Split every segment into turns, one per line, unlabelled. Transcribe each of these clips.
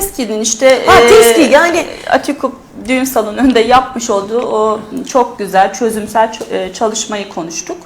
TESKİ'nin işte
Ha,
e,
TESKİ yani-
Atikop düğün salonu önünde yapmış olduğu o çok güzel çözümsel e, çalışmayı konuştuk.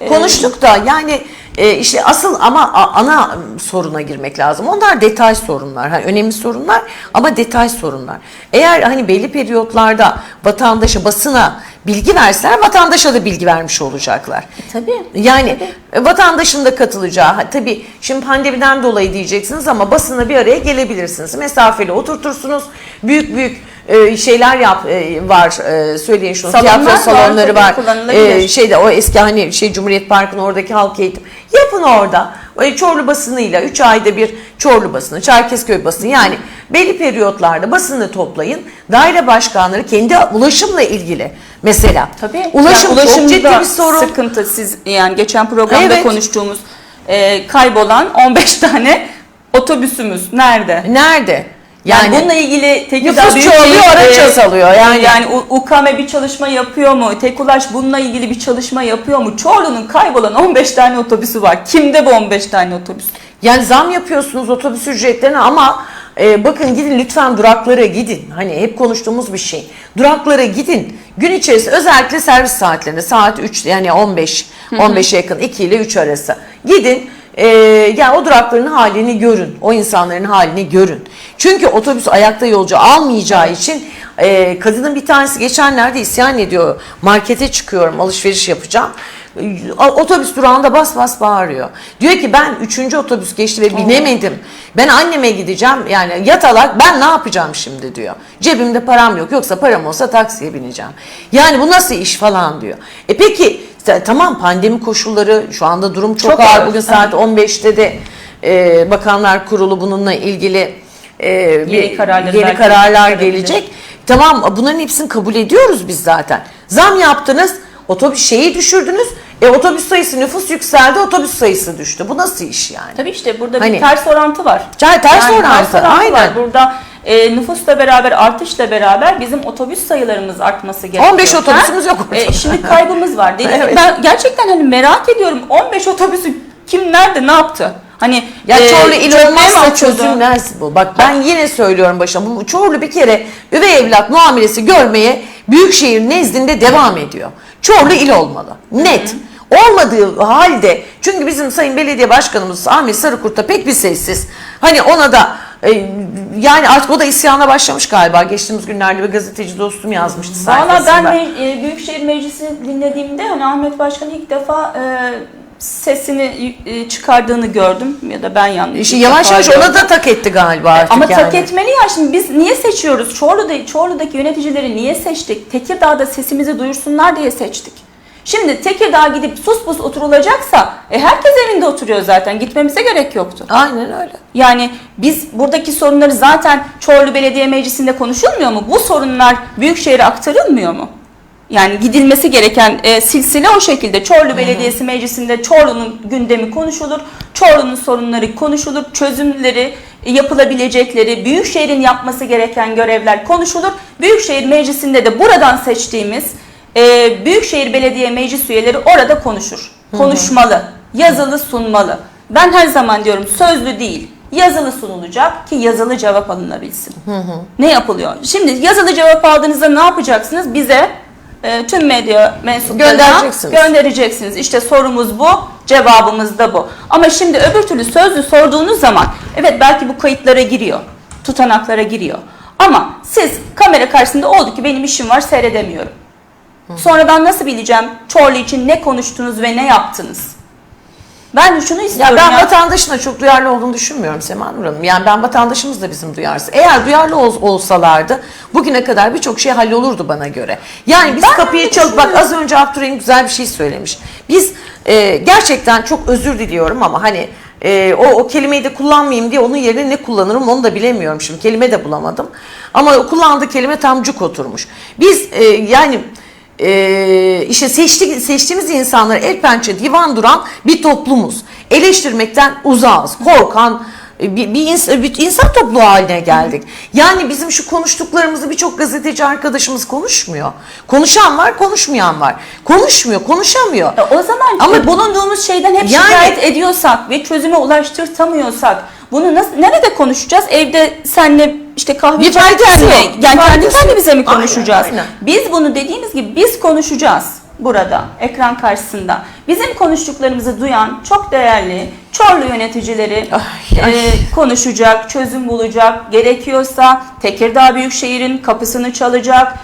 E,
Konuştuk da yani e, işte asıl ama ana soruna girmek lazım. Onlar detay sorunlar. Hani önemli sorunlar ama detay sorunlar. Eğer hani belli periyotlarda vatandaşa, basına bilgi verseler vatandaşa da bilgi vermiş olacaklar.
Tabii.
Yani e, vatandaşın da katılacağı, tabii şimdi pandemiden dolayı diyeceksiniz ama basına bir araya gelebilirsiniz. Mesafeli oturtursunuz, büyük büyük e, şeyler yap e, var e, söyleyin şunu
Salonlar
tiyatro
var,
salonları
tabii,
var.
kullanılabilir.
E, şeyde o eski hani şey Cumhuriyet Parkı'nın oradaki halk eğitim yapın orada. E, Çorlu basınıyla 3 ayda bir Çorlu basını, Çerkezköy basını yani belli periyotlarda basını toplayın. Daire başkanları kendi ulaşımla ilgili mesela.
Tabii.
Ulaşım
Yani
çok ciddi bir sorun.
Sıkıntı siz yani geçen programda
Evet.
konuştuğumuz e, kaybolan 15 tane otobüsümüz nerede?
Nerede?
Yani, bununla ilgili Tekirdağ
Nüfus çoğalıyor, araç
e,
azalıyor. Yani-
yani U- UKM bir çalışma yapıyor mu? Tekulaş bununla ilgili bir çalışma yapıyor mu? Çorlu'nun kaybolan 15 tane otobüsü var. Kimde bu 15 tane otobüs?
Yani zam yapıyorsunuz otobüs ücretlerine ama e, bakın gidin lütfen duraklara gidin. Hani hep konuştuğumuz bir şey. Duraklara gidin. Gün içerisinde özellikle servis saatlerinde saat 3 yani 15 15'e yakın 2 ile 3 arası. Gidin e, yani o durakların halini görün. O insanların halini görün. Çünkü otobüs ayakta yolcu almayacağı için e, kadının bir tanesi geçenlerde isyan ediyor. Markete çıkıyorum alışveriş yapacağım. Otobüs durağında bas bas bağırıyor. Diyor ki ben üçüncü otobüs geçti ve binemedim. Ben anneme gideceğim yani yatalak ben ne yapacağım şimdi diyor. Cebimde param yok yoksa param olsa taksiye bineceğim. Yani bu nasıl iş falan diyor. E peki tamam pandemi koşulları şu anda durum çok,
Çok
ağır.
ağır,
Bugün saat 15'te de e, Bakanlar Kurulu bununla ilgili e,
Yeni
yeni kararlar gelecek. Tamam bunların hepsini kabul ediyoruz biz zaten. Zam yaptınız, otobüs şeyi düşürdünüz. E otobüs sayısı nüfus yükseldi, otobüs sayısı düştü. Bu nasıl iş yani?
Tabii işte burada
Hani-
bir ters orantı var.
Ca- ters orantı, aynen.
var. Burada e, nüfusla beraber artışla beraber bizim otobüs sayılarımız artması gerekiyor.
15 otobüsümüz yok ortada.
E, şimdi kaybımız var. Dedi,
Evet.
Ben gerçekten hani merak ediyorum 15 otobüsü kim nerede ne yaptı? Hani
Ya
e,
Çorlu il
çökmeye mi
olmazsa
atıldı?
çözülmez bu. Bak ben yine söylüyorum başına. Bu Çorlu bir kere üvey evlat muamelesi görmeye Büyükşehir nezdinde devam ediyor. Çorlu il olmalı. Net. Olmadığı halde çünkü bizim Sayın Belediye Başkanımız Ahmet Sarıkurt'a pek bir sessiz. Hani ona da e, yani artık o da isyana başlamış galiba. Geçtiğimiz günlerde bir gazeteci dostum yazmıştı
Valla
sayfasında.
ben me- e, Büyükşehir Meclisi'ni dinlediğimde hani Ahmet Başkan ilk defa e, sesini e, çıkardığını gördüm ya da ben yanlış.
İşte yavaş yavaş ona da tak etti galiba artık
Ama
yani.
tak etmeli ya şimdi biz niye seçiyoruz? Çorlu'da, Çorlu'daki yöneticileri niye seçtik? Tekirdağ'da sesimizi duyursunlar diye seçtik. Şimdi Tekirdağ'a gidip sus pus oturulacaksa e, herkes evinde oturuyor zaten gitmemize gerek yoktu.
Aynen öyle.
Yani biz buradaki sorunları zaten Çorlu Belediye Meclisi'nde konuşulmuyor mu? Bu sorunlar Büyükşehir'e aktarılmıyor mu? Yani gidilmesi gereken e, silsile o şekilde. Çorlu Belediyesi Meclisi'nde Çorlu'nun gündemi konuşulur. Çorlu'nun sorunları konuşulur. Çözümleri, e, yapılabilecekleri, Büyükşehir'in yapması gereken görevler konuşulur. Büyükşehir Meclisi'nde de buradan seçtiğimiz e, Büyükşehir Belediye Meclis üyeleri orada konuşur. Konuşmalı, yazılı sunmalı. Ben her zaman diyorum sözlü değil, yazılı sunulacak ki yazılı cevap alınabilsin. Ne yapılıyor? Şimdi yazılı cevap aldığınızda ne yapacaksınız? Bize e, tüm medya mensuplarına
Göndereceksiniz.
göndereceksiniz. İşte sorumuz bu, cevabımız da bu. Ama şimdi öbür türlü sözlü sorduğunuz zaman evet belki bu kayıtlara giriyor, tutanaklara giriyor. Ama siz kamera karşısında oldu ki benim işim var seyredemiyorum. Sonradan nasıl bileceğim Çorlu için ne konuştunuz ve ne yaptınız? Ben şunu
Ya
istiyorum
ben
ya.
vatandaşın da çok duyarlı olduğunu düşünmüyorum Sema Nur Hanım. Yani ben vatandaşımız da bizim duyarsız. Eğer duyarlı ol- olsalardı bugüne kadar birçok şey hallolurdu bana göre. Yani biz
Ben
kapıyı çalıp bak az önce Abdurrahim güzel bir şey söylemiş. Biz e, gerçekten çok özür diliyorum ama hani e, o, o kelimeyi de kullanmayayım diye onun yerine ne kullanırım onu da bilemiyorum şimdi. Kelime de bulamadım. Ama kullandığı kelime tam cuk oturmuş. Biz e, yani e, işte seçtik, seçtiğimiz insanları el pençe divan duran bir toplumuz. Eleştirmekten uzağız, korkan e, bir, bir, ins- bir insan topluluğu haline geldik. Yani bizim şu konuştuklarımızı birçok gazeteci arkadaşımız konuşmuyor. Konuşan var, konuşmayan var. Konuşmuyor, konuşamıyor.
E, O zaman
Ama-
Ama bulunduğumuz şeyden hep
Yani-
şikayet ediyorsak ve çözüme ulaştırtamıyorsak Bunu nasıl, nerede konuşacağız? Evde senle işte kahve
Bir
mi?
yok,
Yani kendi kendimize mi
Aynen,
konuşacağız?
aynen.
Biz bunu dediğimiz gibi biz konuşacağız burada ekran karşısında. Bizim konuştuklarımızı duyan çok değerli Çorlu yöneticileri
Ay, ay.
e, konuşacak, çözüm bulacak. Gerekiyorsa Tekirdağ Büyükşehir'in kapısını çalacak.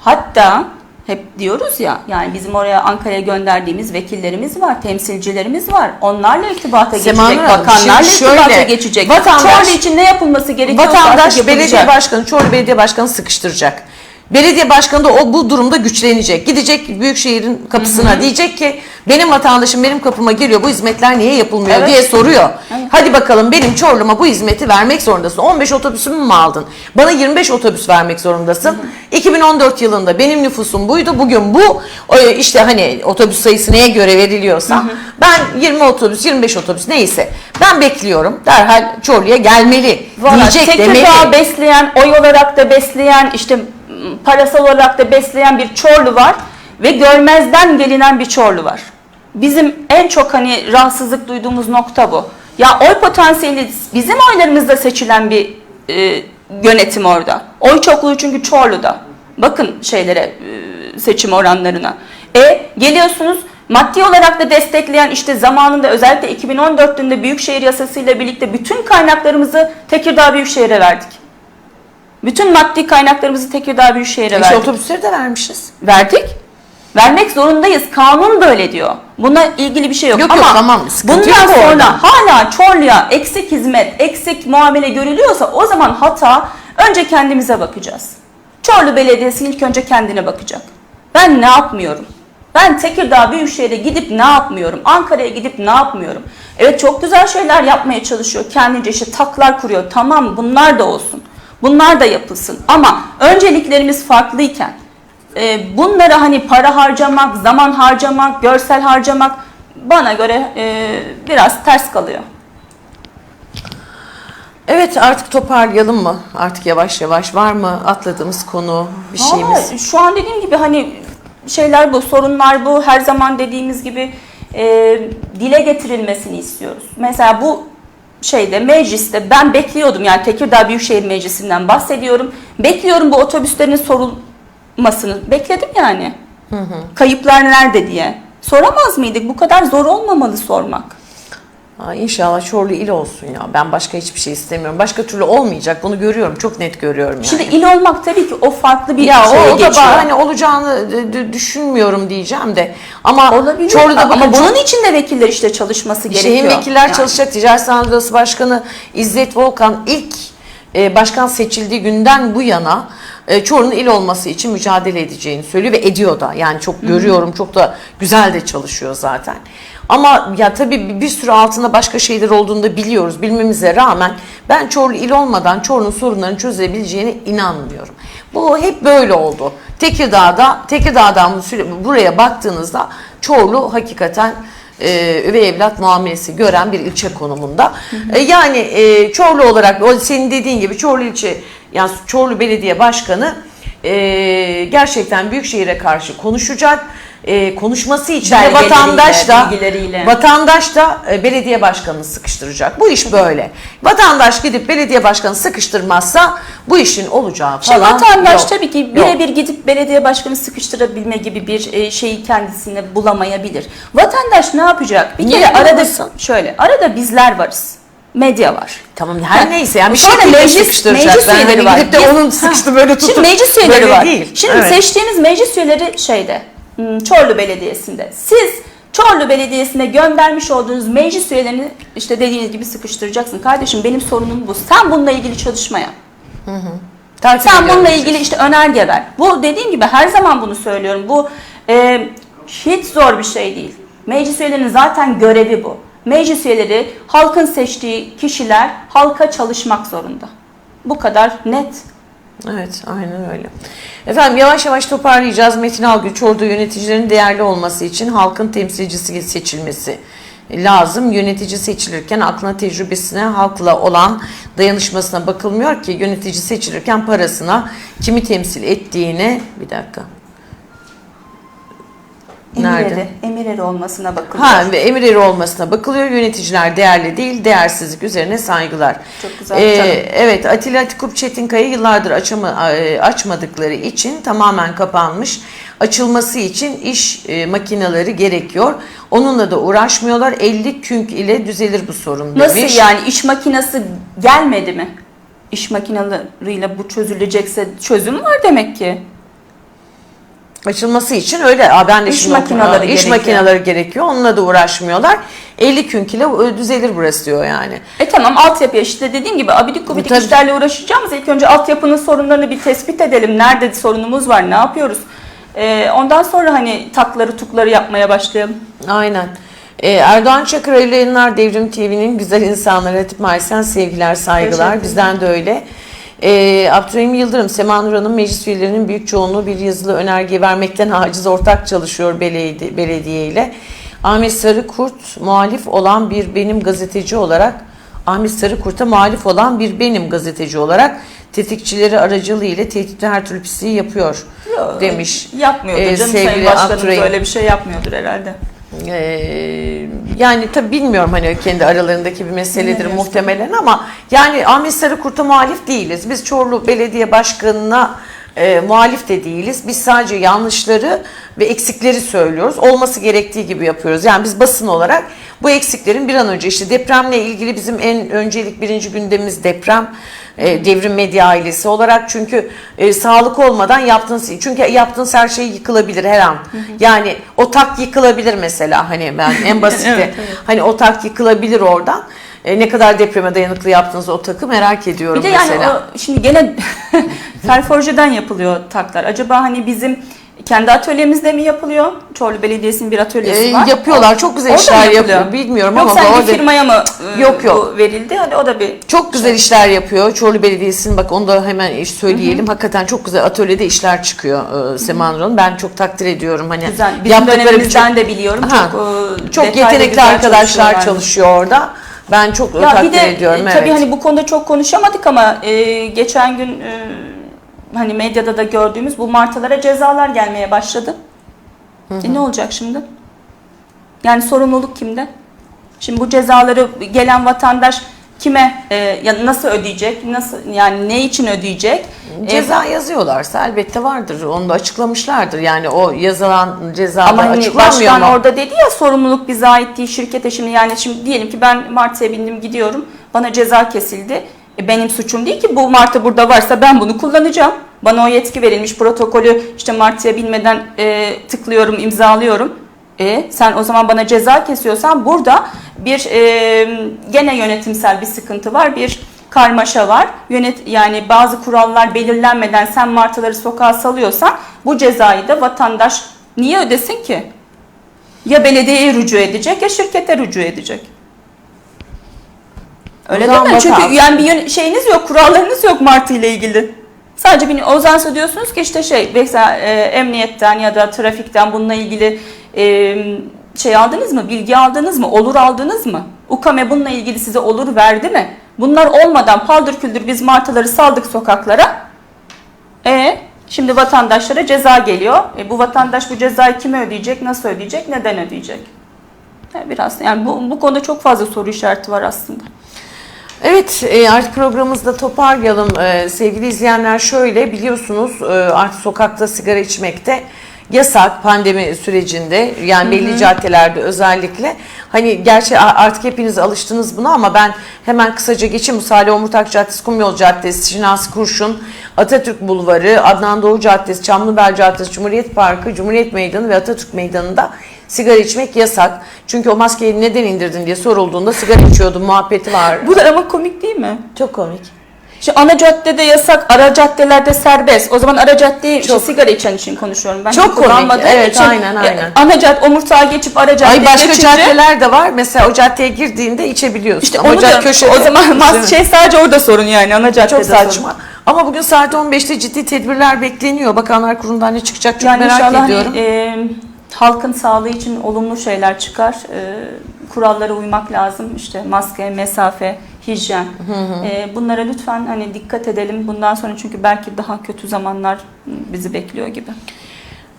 Hatta hep diyoruz ya yani bizim oraya Ankara'ya gönderdiğimiz vekillerimiz var, temsilcilerimiz var. Onlarla irtibata
Sema
geçecek,
Hanım,
bakanlarla
şimdi
irtibata
şöyle,
geçecek.
vatandaş-
Çorlu için ne yapılması gerekiyorsa
Vatandaş belediye başkanı, Çorlu Belediye Başkanı sıkıştıracak. Belediye başkanı da o bu durumda güçlenecek. Gidecek büyükşehirin kapısına diyecek ki benim vatandaşım benim kapıma geliyor bu hizmetler niye yapılmıyor
Evet.
diye soruyor.
Evet.
Hadi bakalım benim Çorlu'ma bu hizmeti vermek zorundasın. 15 otobüsümü mü aldın? Bana 25 otobüs vermek zorundasın. 2014 yılında benim nüfusum buydu. Bugün bu o işte hani otobüs sayısı neye göre veriliyorsa ben 20 otobüs 25 otobüs neyse ben bekliyorum. Derhal Çorlu'ya gelmeli
Valla
diyecek demeli.
Tekirdağ besleyen, oy olarak da besleyen, işte parasal olarak da besleyen bir Çorlu var ve görmezden gelinen bir Çorlu var. Bizim en çok hani rahatsızlık duyduğumuz nokta bu. Ya oy potansiyeli bizim oylarımızda seçilen bir e, yönetim orada. Oy çokluğu çünkü Çorlu'da. Bakın şeylere e, seçim oranlarına. E geliyorsunuz maddi olarak da destekleyen işte zamanında özellikle 2014 yılında Büyükşehir Yasası'yla birlikte bütün kaynaklarımızı Tekirdağ Büyükşehir'e verdik. Bütün maddi kaynaklarımızı Tekirdağ Büyükşehir'e
İşte
verdik.
otobüsleri de vermişiz.
Verdik. Vermek zorundayız. Kanun böyle diyor. Buna ilgili bir şey yok.
Yok,
Ama
yok, tamam.
Bundan sonra
orada.
hala Çorlu'ya eksik hizmet, eksik muamele görülüyorsa o zaman hata önce kendimize bakacağız. Çorlu Belediyesi ilk önce kendine bakacak. Ben ne yapmıyorum? Ben Tekirdağ Büyükşehir'e gidip ne yapmıyorum? Ankara'ya gidip ne yapmıyorum? Evet çok güzel şeyler yapmaya çalışıyor. Kendince işte taklar kuruyor. Tamam bunlar da olsun. Bunlar da yapılsın. Ama önceliklerimiz farklıyken e, bunları hani para harcamak, zaman harcamak, görsel harcamak bana göre e, biraz ters kalıyor.
Evet artık toparlayalım mı? Artık yavaş yavaş var mı atladığımız konu bir şeyimiz?
Şu an dediğim gibi hani şeyler bu, sorunlar bu. Her zaman dediğimiz gibi e, dile getirilmesini istiyoruz. Mesela bu şeyde mecliste ben bekliyordum yani Tekirdağ Büyükşehir Meclisi'nden bahsediyorum. Bekliyorum bu otobüslerin sorulmasını. Bekledim yani. Kayıplar nerede diye. Soramaz mıydık? Bu kadar zor olmamalı sormak.
Aa, inşallah Çorlu il olsun ya. Ben başka hiçbir şey istemiyorum. Başka türlü olmayacak. Bunu görüyorum. Çok net görüyorum yani.
Şimdi il olmak tabii ki o farklı bir
ya
şeye
o, o da
geçiyor.
ba- hani olacağını düşünmüyorum diyeceğim de. Ama
Olabilir.
Çorlu'da
ama
bakın
bunun
çok-
için de vekiller işte çalışması
İşte
gerekiyor.
hem vekiller
Yani.
çalışacak. Ticaret Sanayi Odası Başkanı İzzet Volkan ilk e, başkan seçildiği günden bu yana e, il olması için mücadele edeceğini söylüyor ve ediyor da. Yani çok görüyorum. Çok da güzel de çalışıyor zaten. Ama ya tabii bir- sürü altında başka şeyler olduğunu da biliyoruz. Bilmemize rağmen ben Çorlu il olmadan Çorlu'nun sorunlarını çözebileceğine inanmıyorum. Bu hep böyle oldu. Tekirdağ'da, Tekirdağ'dan buraya baktığınızda Çorlu hakikaten e, üvey evlat muamelesi gören bir ilçe konumunda. E, yani e, Çorlu olarak senin dediğin gibi Çorlu ilçe yani Çorlu Belediye Başkanı e, gerçekten Büyükşehir'e karşı konuşacak. E, konuşması için de vatandaş da vatandaş da e, belediye başkanını sıkıştıracak. Bu iş böyle. Vatandaş gidip belediye başkanı sıkıştırmazsa bu işin olacağı
Şimdi
falan
vatandaş
yok.
tabii ki birebir gidip belediye başkanı sıkıştırabilme gibi bir e, şeyi kendisine bulamayabilir. Vatandaş ne yapacak? Bir
Niye
kere arada şöyle arada bizler varız. Medya var.
Tamam her
Ha,
neyse yani bir şekilde
meclis-
sıkıştıracak.
meclis
ben hani
üyeleri var.
gidip de onun sıkıştı böyle tutup
Şimdi meclis üyeleri
böyle
var.
değil.
Şimdi
Evet.
seçtiğimiz meclis üyeleri şeyde hmm, Çorlu Belediyesi'nde. Siz Çorlu Belediyesi'ne göndermiş olduğunuz meclis üyelerini işte dediğiniz gibi sıkıştıracaksın. Kardeşim benim sorunum bu. Sen bununla ilgili çalışma yap.
Takip
Sen
ediyorum.
bununla ilgili işte önerge ver. Bu dediğim gibi her zaman bunu söylüyorum. Bu e, hiç zor bir şey değil. Meclis üyelerinin zaten görevi bu. Meclis üyeleri halkın seçtiği kişiler halka çalışmak zorunda. Bu kadar net.
Evet aynen öyle. Efendim yavaş yavaş toparlayacağız. Metin Algül Çorlu yöneticilerin değerli olması için halkın temsilcisi seçilmesi lazım. Yönetici seçilirken aklına tecrübesine, halkla olan dayanışmasına bakılmıyor ki yönetici seçilirken parasına, kimi temsil ettiğine bir dakika. Nerede?
Emireri, emireri olmasına bakılıyor.
Ha ve emir eri olmasına bakılıyor. Yöneticiler değerli değil, değersizlik üzerine saygılar.
Çok güzel,
Ee, evet Atilla Atikup Çetinkaya yıllardır açama, e, açmadıkları için tamamen kapanmış. Açılması için iş e, makineleri gerekiyor. Onunla da uğraşmıyorlar. 50 künk ile düzelir bu sorun demiş.
Nasıl yani iş makinesi gelmedi mi? İş makineleriyle bu çözülecekse çözüm var demek ki.
Açılması için öyle. Aa, ben de
İş
şimdi
makineleri
iş
gerekiyor.
makineleri gerekiyor. Onunla da uğraşmıyorlar. 50 künk ile e, düzelir burası diyor yani.
E tamam altyapıya işte dediğim gibi abidik gubidik
Tabii.
işlerle uğraşacağımız ilk önce altyapının sorunlarını bir tespit edelim. Nerede sorunumuz var, ne yapıyoruz? E, ondan sonra hani takları tukları yapmaya başlayalım.
Aynen. Ee, Erdoğan Çakır Yayınlar Devrim TV'nin güzel insanları Hatip Maysen sevgiler, saygılar. Bizden de öyle. Ee, Abdurrahim Yıldırım, Sema Nur Hanım meclis üyelerinin büyük çoğunluğu bir yazılı önerge vermekten aciz ortak çalışıyor belediye, belediye ile. Ahmet Sarıkurt muhalif olan bir benim gazeteci olarak Ahmet Sarıkurt'a muhalif olan bir benim gazeteci olarak tetikçileri aracılığı ile tehditli her türlü pisliği yapıyor
Yok,
demiş.
Yapmıyordur
Ee,
canım.
sevgili
Sayın Başkanımız öyle bir şey yapmıyordur herhalde.
Ee, yani tabii bilmiyorum hani kendi aralarındaki bir meseledir muhtemelen ama yani Ahmet Sarıkurt'a muhalif değiliz. Biz Çorlu Belediye Başkanı'na e, muhalif de değiliz. Biz sadece yanlışları ve eksikleri söylüyoruz. Olması gerektiği gibi yapıyoruz. Yani biz basın olarak bu eksiklerin bir an önce işte depremle ilgili bizim en öncelik birinci gündemimiz deprem. E, devrim medya ailesi olarak çünkü e, sağlık olmadan yaptığınız çünkü yaptığınız her şey yıkılabilir her an. Yani o tak yıkılabilir mesela hani ben en basiti
Evet, evet.
hani o tak yıkılabilir oradan. E, ne kadar depreme dayanıklı yaptığınız o takı merak ediyorum
Bir de yani
mesela.
o, şimdi gene Ferforje'den yapılıyor taklar. Acaba hani bizim kendi atölyemizde mi yapılıyor? Çorlu Belediyesi'nin bir atölyesi
E,
var.
yapıyorlar. Çok güzel
Orada
işler yapıyor. Bilmiyorum
Yoksa
ama
hani
orada-
bir firmaya mı e,
Yok, yok.
verildi? Hadi o da bir
Çok güzel işler yapıyor. Çorlu Belediyesi'nin bak onu da hemen söyleyelim. Hakikaten çok güzel atölyede işler çıkıyor e, Sema. Ben çok takdir ediyorum. Hani
güzel. Bizim dönemimizden
çok-
de biliyorum.
Aha,
çok e,
çok yetenekli arkadaşlar çalışıyor orada. Ben çok
Ya
takdir
bir de
ediyorum.
e,
evet.
tabii hani bu konuda çok konuşamadık ama e, geçen gün e, hani medyada da gördüğümüz bu martılara cezalar gelmeye başladı. E, ne olacak şimdi? Yani sorumluluk kimde? Şimdi bu cezaları gelen vatandaş kime e, ya nasıl ödeyecek? Nasıl yani ne için ödeyecek? E,
Ceza yazıyorlarsa elbette vardır. Onu da açıklamışlardır. Yani o yazılan ceza
Ama hani
açıklanmıyor mu?
orada dedi ya sorumluluk bize ait değil şirkete şimdi yani şimdi diyelim ki ben martıya bindim gidiyorum bana ceza kesildi. E benim suçum değil ki bu martı burada varsa ben bunu kullanacağım. Bana o yetki verilmiş protokolü işte martıya binmeden e, tıklıyorum imzalıyorum. E sen o zaman bana ceza kesiyorsan burada bir e, gene yönetimsel bir sıkıntı var. Bir karmaşa var. Yönet yani bazı kurallar belirlenmeden sen martıları sokağa salıyorsan bu cezayı da vatandaş niye ödesin ki? Ya belediyeye rücu edecek ya şirkete rücu edecek. Öyle değil mi? Çünkü yani bir şeyiniz yok, kurallarınız yok martı ile ilgili. Sadece bir zaman diyorsunuz ki işte şey mesela e, emniyetten ya da trafikten bununla ilgili e, şey aldınız mı? Bilgi aldınız mı? Olur aldınız mı? UKAME bununla ilgili size olur verdi mi? Bunlar olmadan paldır küldür biz martıları saldık sokaklara. E şimdi vatandaşlara ceza geliyor. E, bu vatandaş bu cezayı kime ödeyecek? Nasıl ödeyecek? Neden ödeyecek? E, biraz yani bu, bu konuda çok fazla soru işareti var aslında.
Evet e, artık programımızda toparlayalım. E, sevgili izleyenler şöyle biliyorsunuz e, artık sokakta sigara içmekte yasak pandemi sürecinde. Yani belli caddelerde özellikle. Hani gerçi artık hepiniz alıştınız buna ama ben hemen kısaca geçeyim. Salih Omurtak Caddesi Kumyol Caddesi Şinasi Kurşun Atatürk Bulvarı Adnan Doğu Caddesi Çamlıbel Caddesi Cumhuriyet Parkı Cumhuriyet Meydanı ve Atatürk Meydanı'nda sigara içmek yasak. Çünkü o maskeyi neden indirdin diye sorulduğunda sigara içiyordum muhabbeti var.
Bu da ama komik değil mi?
Çok komik.
Şimdi ana caddede yasak, ara caddelerde serbest. O zaman ara caddeyi işte
Çok.
sigara içen için konuşuyorum ben.
Çok komik. Evet,
için,
aynen, aynen.
Ana cadde, omurtağa geçip ara caddeye
Ay başka
geçince,
caddeler de var. Mesela o caddeye girdiğinde içebiliyorsun.
işte
Ama
onu da,
köşede-
o zaman mas şey sadece orada sorun yani ana caddede
çok
sorun.
saçma. Ama bugün saat 15'te ciddi tedbirler bekleniyor. Bakanlar Kurulu'ndan ne çıkacak çok
Yani
merak ediyorum.
Hani, e, halkın sağlığı için olumlu şeyler çıkar. E, kurallara uymak lazım. İşte maske, mesafe, hijyen. E, bunlara lütfen hani dikkat edelim. Bundan sonra çünkü belki daha kötü zamanlar bizi bekliyor gibi.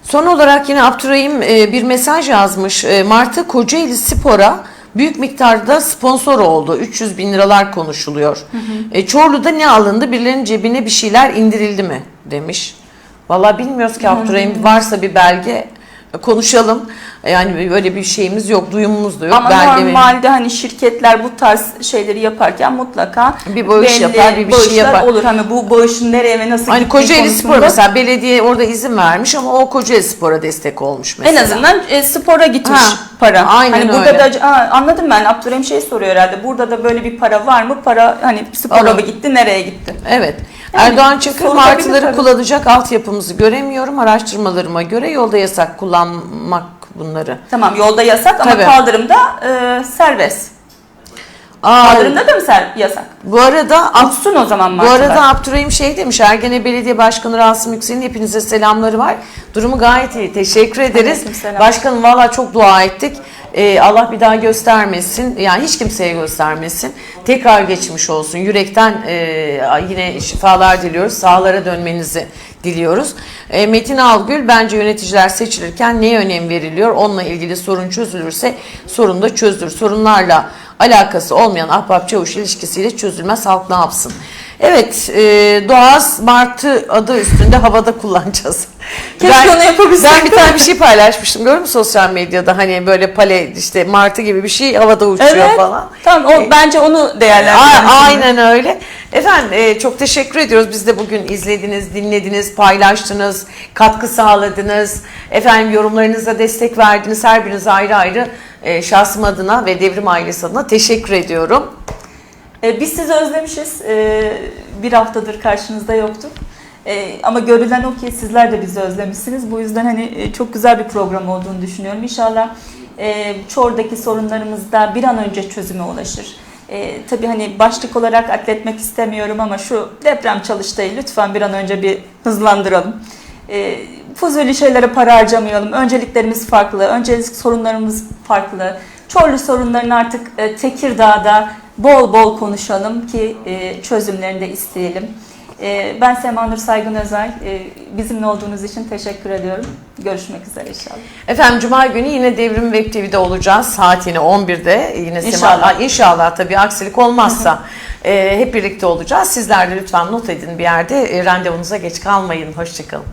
Son olarak yine Abdurrahim e, bir mesaj yazmış. E, Mart'ta Kocaeli Spor'a büyük miktarda sponsor oldu. 300 bin liralar konuşuluyor. E, Çorlu'da ne alındı? Birilerinin cebine bir şeyler indirildi mi? Demiş. Vallahi bilmiyoruz ki Abdurrahim varsa bir belge konuşalım. Yani böyle bir şeyimiz yok, duyumumuz da yok.
Ama
belge
normalde hani şirketler bu tarz şeyleri yaparken mutlaka
Bir bağış
belli
yapar, bir bir şey yapar.
olur. Hani bu bağışın nereye ve nasıl
Hani Kocaeli Spor
konusunda
mesela belediye orada izin vermiş ama o Kocaeli Spor'a destek olmuş mesela.
en azından e, spora gitmiş
Ha,
para.
aynen
hani burada
öyle.
da Aa, anladım ben. Abdurrahim şey soruyor herhalde. Burada da böyle bir para var mı? Para hani spora mı gitti, nereye gitti?
Evet. Erdoğan Çakır martıları kullanacak altyapımızı göremiyorum. Araştırmalarıma göre yolda yasak kullanmak bunları.
Tamam yolda yasak ama
Tabii.
kaldırımda e, serbest.
Aa,
Kaldırımda da mı ser, yasak?
bu arada
Uçsun o zaman
bu
martılar.
arada Abdurrahim şey demiş Ergene Belediye Başkanı Rasim Yüksel'in hepinize selamları var. Durumu gayet iyi. Teşekkür ederiz.
Aleykümselam.
Başkanım valla çok dua ettik. Ee, Allah bir daha göstermesin. Yani hiç kimseye göstermesin. Tekrar geçmiş olsun. Yürekten e, yine şifalar diliyoruz. Sağlara dönmenizi diliyoruz. E, Metin Algül bence yöneticiler seçilirken neye önem veriliyor? Onunla ilgili sorun çözülürse sorun da çözülür. Sorunlarla alakası olmayan ahbap çavuş ilişkisiyle çözülmez halk ne yapsın? Evet, e, Doğaz Martı adı üstünde havada kullanacağız.
Keşke onu yapabilsek.
Ben bir tane bir şey paylaşmıştım. Gördün mü sosyal medyada hani böyle pale işte martı gibi bir şey havada uçuyor
Evet.
falan.
Tamam o, bence onu değerlendirelim.
Aynen öyle. Efendim e, çok teşekkür ediyoruz. Biz de bugün izlediniz, dinlediniz, paylaştınız, katkı sağladınız. Efendim yorumlarınıza destek verdiniz. Her birinize ayrı ayrı e, şahsım adına ve devrim ailesi adına teşekkür ediyorum.
E, biz sizi özlemişiz. E, bir haftadır karşınızda yoktuk. E, ama görülen o ki sizler de bizi özlemişsiniz. Bu yüzden hani e, çok güzel bir program olduğunu düşünüyorum. İnşallah e, Çor'daki sorunlarımız da bir an önce çözüme ulaşır. E, tabii hani başlık olarak atletmek istemiyorum ama şu deprem çalıştayı lütfen bir an önce bir hızlandıralım. E, fuzuli şeylere para harcamayalım. Önceliklerimiz farklı, öncelik sorunlarımız farklı. Çorlu sorunlarını artık e, Tekirdağ'da bol bol konuşalım ki e, çözümlerini de isteyelim. E, ben Sema Nur Saygın Özel. E, bizimle olduğunuz için teşekkür ediyorum. Görüşmek üzere inşallah.
Efendim Cuma günü yine Devrim Web TV'de olacağız. Saat yine 11'de. Yine Sema-
İnşallah.
inşallah tabii aksilik olmazsa e, hep birlikte olacağız. Sizler de lütfen not edin bir yerde. E, randevunuza geç kalmayın. Hoşçakalın.